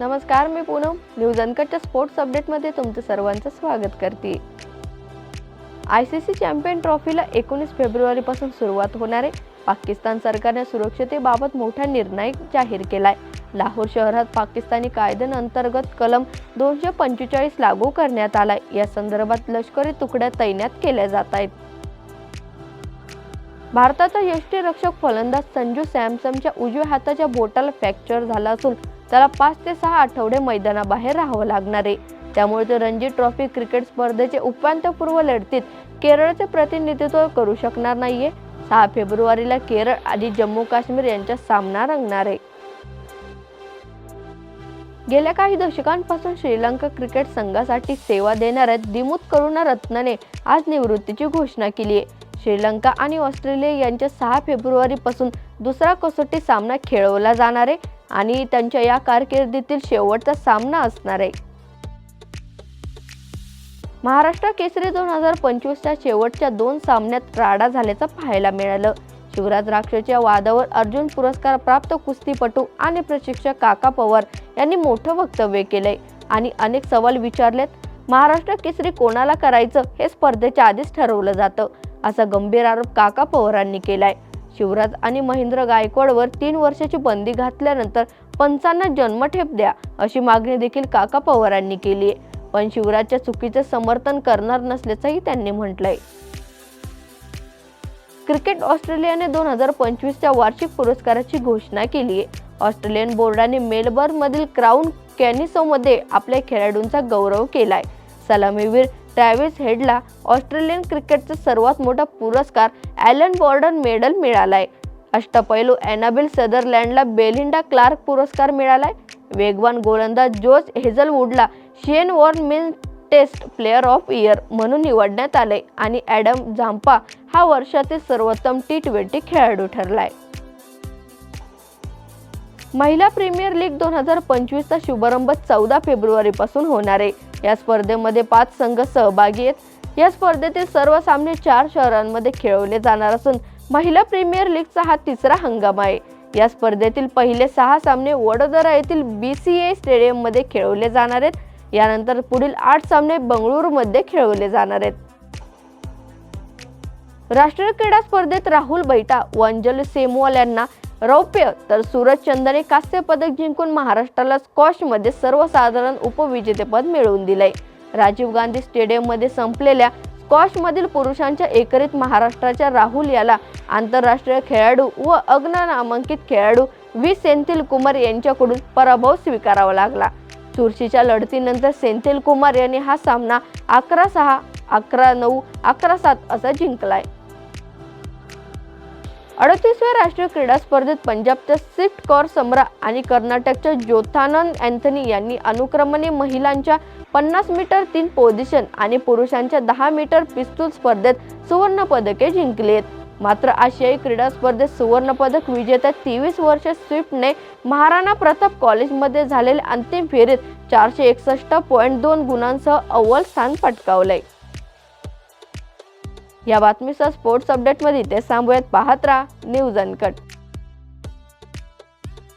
नमस्कार मी पूनम. न्यूज अनकटच्या स्पोर्ट्स अपडेटमध्ये तुमचं सर्वांचं स्वागत करते. आय सी सी चॅम्पियन ट्रॉफीला एकोणीस फेब्रुवारीपासून सुरुवात होणार आहे. पाकिस्तान सरकारने सुरक्षतेबाबत मोठा निर्णय जाहीर केलाय. लाहोर शहरात पाकिस्तानी कायद्यांअंतर्गत कलम दोनशे पंचेचाळीस लागू करण्यात आलाय. या संदर्भात लष्करी तुकड्या तैनात केल्या जात आहेत. भारताचा यष्टीरक्षक फलंदाज संजू सॅमसनच्या उजव्या हाताच्या बोटाला फ्रॅक्चर झाला असून त्याला पाच ते सहा आठवडे मैदानाबाहेर राहावं लागणार आहे. त्यामुळे तो रणजी ट्रॉफी क्रिकेट स्पर्धेचे उपांत्यपूर्व लढतीत केरळचे प्रतिनिधित्व करू शकणार नाहीये. सहा फेब्रुवारीला केरळ आणि जम्मू काश्मीर यांच्या सामना रंगणार आहे. गेल्या काही दशकांपासून श्रीलंका क्रिकेट संघासाठी सेवा देणाऱ्या दिमुत करुणा रत्नने आज निवृत्तीची घोषणा केली आहे. श्रीलंका आणि ऑस्ट्रेलिया यांच्या सहा फेब्रुवारीपासून दुसरा कसोटी सामना खेळवला जाणार आहे आणि त्यांच्या या कारकिर्दीतील शेवटचा सामना असणार आहे. महाराष्ट्र केसरी दोन हजार पंचवीसच्या शेवटच्या दोन सामन्यात राडा झाल्याचं पाहायला मिळालं. शिवराज राक्षसच्या वादावर अर्जुन पुरस्कार प्राप्त कुस्तीपटू आणि प्रशिक्षक काका पवार यांनी मोठं वक्तव्य केलंय आणि अनेक सवाल विचारलेत. महाराष्ट्र केसरी कोणाला करायचं हे स्पर्धेच्या आधीच ठरवलं जातं. असा गंभीर आरोप काका पवारांनी केलाय. शिवराज आणि महेंद्र गायकवाडवर तीन वर्षाची बंदी घातल्यानंतर पंचांना जन्मठेप द्या अशी मागणी देखील काका पवारांनी केली आहे. पण शिवराजच्या चुकीचं समर्थन करणार नसल्याचंही त्यांनी म्हटलंय. क्रिकेट ऑस्ट्रेलियाने दोन हजार पंचवीसच्या वार्षिक पुरस्काराची घोषणा केली आहे. ऑस्ट्रेलियन बोर्डाने मेलबर्नमधील क्राऊन कॅनिसोमध्ये आपल्या खेळाडूंचा गौरव केलाय. सलामीवीर ट्रॅव्हिस हेडला ऑस्ट्रेलियन क्रिकेटचा सर्वात मोठा पुरस्कार ॲलन बॉर्डन मेडल मिळालाय. अष्टपैलू ॲनाबिल सदरलँडला बेलिंडा क्लार्क पुरस्कार मिळालाय. वेगवान गोलंदाज जोस हेझलवूडला शेन वॉर्न मिन टेस्ट प्लेअर ऑफ इयर म्हणून निवडण्यात आले आणि ॲडम झांपा हा वर्षातील सर्वोत्तम टी ट्वेंटी खेळाडू ठरलाय. महिला प्रीमियर लीग दोन हजार पंचवीसचा शुभारंभ चौदा फेब्रुवारीपासून होणार आहे. या स्पर्धेमध्ये पाच संघ सहभागी आहेत. या स्पर्धेतील सर्व सामने चार शहरांमध्ये खेळवले जाणार असून महिला प्रीमियर लीगचा हा तिसरा हंगाम आहे. या स्पर्धेतील पहिले सहा सामने वडोदरा येथील बी सी ए स्टेडियममध्ये खेळवले जाणार आहेत. यानंतर पुढील आठ सामने बंगळुरूमध्ये खेळवले जाणार आहेत. राष्ट्रीय क्रीडा स्पर्धेत राहुल बैटा व अंजली सेमवाल यांना रौप्य. तर सूरज चंदने कांस्य पदक जिंकून महाराष्ट्राला स्कॉशमध्ये सर्वसाधारण उपविजेतेपद मिळवून दिले राजीव गांधी स्टेडियममध्ये संपलेल्या स्कॉशमधील पुरुषांच्या एकरीत महाराष्ट्राच्या राहुल याला आंतरराष्ट्रीय खेळाडू व अग्न नामांकित खेळाडू व्ही. सेंथिल कुमार यांच्याकडून पराभव स्वीकारावा लागला. चुरशीच्या लढतीनंतर सेंथिल कुमार यांनी हा सामना अकरा सहा अकरा नऊ अकरा सात असा जिंकलाय. अडतीसव्या राष्ट्रीय क्रीडा स्पर्धेत पंजाबच्या स्विफ्ट कौर समरा आणि कर्नाटकच्या ज्योथानंद अँथनी यांनी अनुक्रमाने महिलांच्या पन्नास मीटर तीन पोझिशन आणि पुरुषांच्या दहा मीटर पिस्तूल स्पर्धेत सुवर्ण पदके जिंकली आहेत. मात्र आशियाई क्रीडा स्पर्धेत सुवर्णपदक विजेत्या तेवीस वर्ष स्विफ्टने महाराणा प्रताप कॉलेजमध्ये झालेल्या अंतिम फेरीत चारशे एकसष्ट पॉईंट दोन गुणांसह अव्वल स्थान पटकावले या बातमीसह स्पोर्ट्स अपडेटमध्ये ते सांगूयात पाहत राहा. News uncut